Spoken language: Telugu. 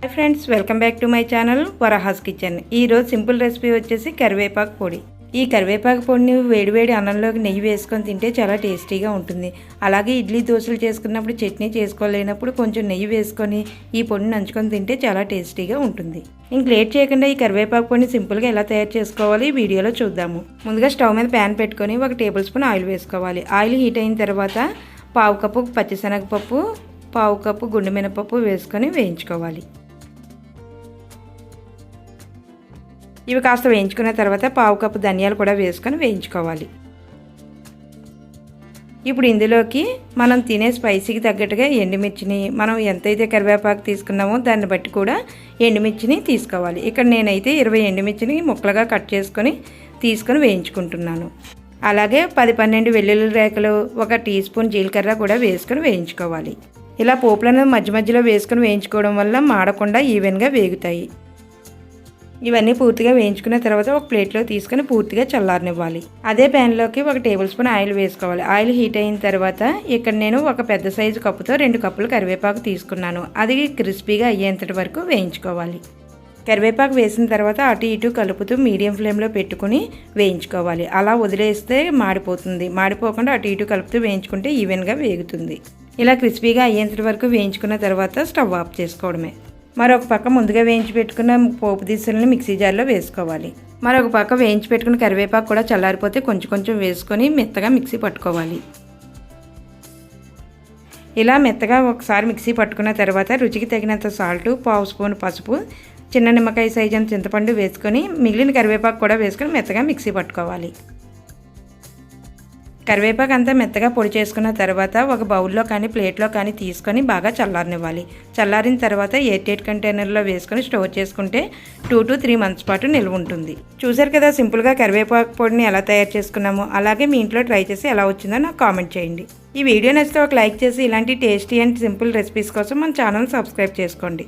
Hi friends welcome back to my channel Varaha's kitchen. ఈరోజు సింపుల్ రెసిపీ వచ్చేసి కరివేపాకు పొడి. ఈ కరివేపాకు పొడిని వేడివేడి అన్నంలోకి నెయ్యి వేసుకొని తింటే చాలా టేస్టీగా ఉంటుంది. అలాగే ఇడ్లీ దోశలు చేసుకున్నప్పుడు చట్నీ చేసుకోలేనప్పుడు కొంచెం నెయ్యి వేసుకొని ఈ పొడిని నంచుకొని తింటే చాలా టేస్టీగా ఉంటుంది. ఇంక లేట్ చేయకుండా ఈ కరివేపాకు పొడిని సింపుల్గా ఎలా తయారు చేసుకోవాలి ఈ వీడియోలో చూద్దాము. ముందుగా స్టవ్ మీద ప్యాన్ పెట్టుకొని ఒక టేబుల్ స్పూన్ ఆయిల్ వేసుకోవాలి. ఆయిల్ హీట్ అయిన తర్వాత పావు కప్పు పచ్చిశనగపప్పు పావు కప్పు గుండు మినపప్పు వేసుకొని వేయించుకోవాలి. ఇవి కాస్త వేయించుకున్న తర్వాత పావు కప్పు ధనియాలు కూడా వేసుకొని వేయించుకోవాలి. ఇప్పుడు ఇందులోకి మనం తినే స్పైసీకి తగ్గట్టుగా ఎండుమిర్చిని మనం ఎంతైతే కరివేపాకు తీసుకున్నామో దాన్ని బట్టి కూడా ఎండుమిర్చిని తీసుకోవాలి. ఇక్కడ నేనైతే ఇరవై ఎండుమిర్చిని ముక్కలుగా కట్ చేసుకొని తీసుకొని వేయించుకుంటున్నాను. అలాగే పది పన్నెండు వెల్లుల్లి రేఖలు ఒక టీ స్పూన్ జీలకర్ర కూడా వేసుకొని వేయించుకోవాలి. ఇలా పోపులను మధ్య మధ్యలో వేసుకొని వేయించుకోవడం వల్ల మాడకుండా ఈవెన్గా వేగుతాయి. ఇవన్నీ పూర్తిగా వేయించుకున్న తర్వాత ఒక ప్లేట్లో తీసుకొని పూర్తిగా చల్లారనివ్వాలి. అదే ప్యాన్లోకి ఒక టేబుల్ స్పూన్ ఆయిల్ వేసుకోవాలి. ఆయిల్ హీట్ అయిన తర్వాత ఇక్కడ నేను ఒక పెద్ద సైజు కప్పుతో రెండు కప్పులు కరివేపాకు తీసుకున్నాను. అది క్రిస్పీగా అయ్యేంతటి వరకు వేయించుకోవాలి. కరివేపాకు వేసిన తర్వాత అటు ఇటు కలుపుతూ మీడియం ఫ్లేమ్లో పెట్టుకుని వేయించుకోవాలి. అలా వదిలేస్తే మాడిపోతుంది. మాడిపోకుండా అటు ఇటు కలుపుతూ వేయించుకుంటే ఈవెన్గా వేగుతుంది. ఇలా క్రిస్పీగా అయ్యేంతటి వరకు వేయించుకున్న తర్వాత స్టవ్ ఆఫ్ చేసుకోవడమే. మరొక పక్క ముందుగా వేయించి పెట్టుకున్న పోపు దినుసులను మిక్సీ జార్లో వేసుకోవాలి. మరొక పక్క వేయించి పెట్టుకున్న కరివేపాకు కూడా చల్లారిపోతే కొంచెం కొంచెం వేసుకొని మెత్తగా మిక్సీ పట్టుకోవాలి. ఇలా మెత్తగా ఒకసారి మిక్సీ పట్టుకున్న తర్వాత రుచికి తగినంత సాల్ట్ పావు స్పూన్ పసుపు చిన్న నిమ్మకాయ సైజు అంత చింతపండు వేసుకొని మిగిలిన కరివేపాకు కూడా వేసుకొని మెత్తగా మిక్సీ పట్టుకోవాలి. కరివేపాకు అంతా మెత్తగా పొడి చేసుకున్న తర్వాత ఒక బౌల్లో కానీ ప్లేట్లో కానీ తీసుకొని బాగా చల్లారనివ్వాలి. చల్లారిన తర్వాత ఎయిట్ ఎయిట్ కంటైనర్లో వేసుకొని స్టోర్ చేసుకుంటే టూ టు త్రీ మంత్స్ పాటు నిల్వ ఉంటుంది. చూసారు కదా సింపుల్గా కరివేపాకు పొడిని ఎలా తయారు చేసుకున్నామో? అలాగే మీ ఇంట్లో ట్రై చేసి ఎలా వచ్చిందో నాకు కామెంట్ చేయండి. ఈ వీడియో నచ్చితే ఒక లైక్ చేసి ఇలాంటి టేస్టీ అండ్ సింపుల్ రెసిపీస్ కోసం మన ఛానల్ సబ్స్క్రైబ్ చేసుకోండి.